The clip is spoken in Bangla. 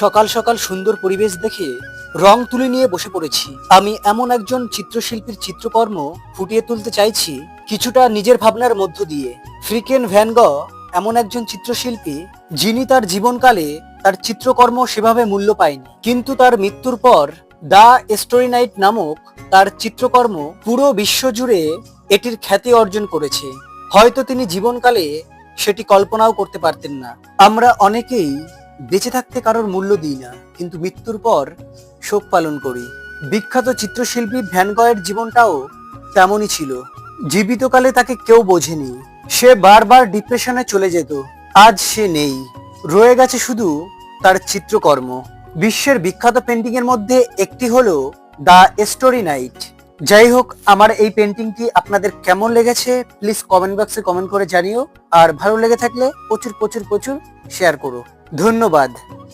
সকাল সকাল সুন্দর পরিবেশ দেখে রং তুলি নিয়ে বসে পড়েছি। আমি এমন একজন চিত্রশিল্পীর চিত্রকর্ম ফুটিয়ে তুলতে চাইছি, কিছুটা নিজের ভাবনার মধ্য দিয়ে। ফ্রিকেন ভ্যানগ এমন একজন চিত্রশিল্পী, যিনি তার জীবনকালে তার চিত্রকর্ম সেভাবে মূল্য পায়নি। কিন্তু তার মৃত্যুর পর দ্য স্টোরি নাইট নামক তার চিত্রকর্ম পুরো বিশ্ব জুড়ে এটির খ্যাতি অর্জন করেছে। হয়তো তিনি জীবনকালে সেটি কল্পনাও করতে পারতেন না। আমরা অনেকেই বেঁচে থাকতে কারোর মূল্য দিই না, কিন্তু মৃত্যুর পর শোক পালন করি। বিখ্যাত চিত্রশিল্পী ভ্যান গয়ের জীবনটাও তেমনই ছিল। জীবিতকালে তাকে কেউ বোঝেনি। সে বারবার ডিপ্রেশনে চলে যেত। আজ সে নেই। রয়ে গেছে শুধু তার চিত্রকর্ম। বিশ্বের বিখ্যাত পেন্টিং এর মধ্যে একটি হলো দ্য স্টোরি নাইট। যাই হোক, আমার এই পেন্টিংটি আপনাদের কেমন লেগেছে, প্লিজ কমেন্ট বক্সে কমেন্ট করে জানিও। আর ভালো লেগে থাকলে প্রচুর প্রচুর প্রচুর শেয়ার করো। ধন্যবাদ।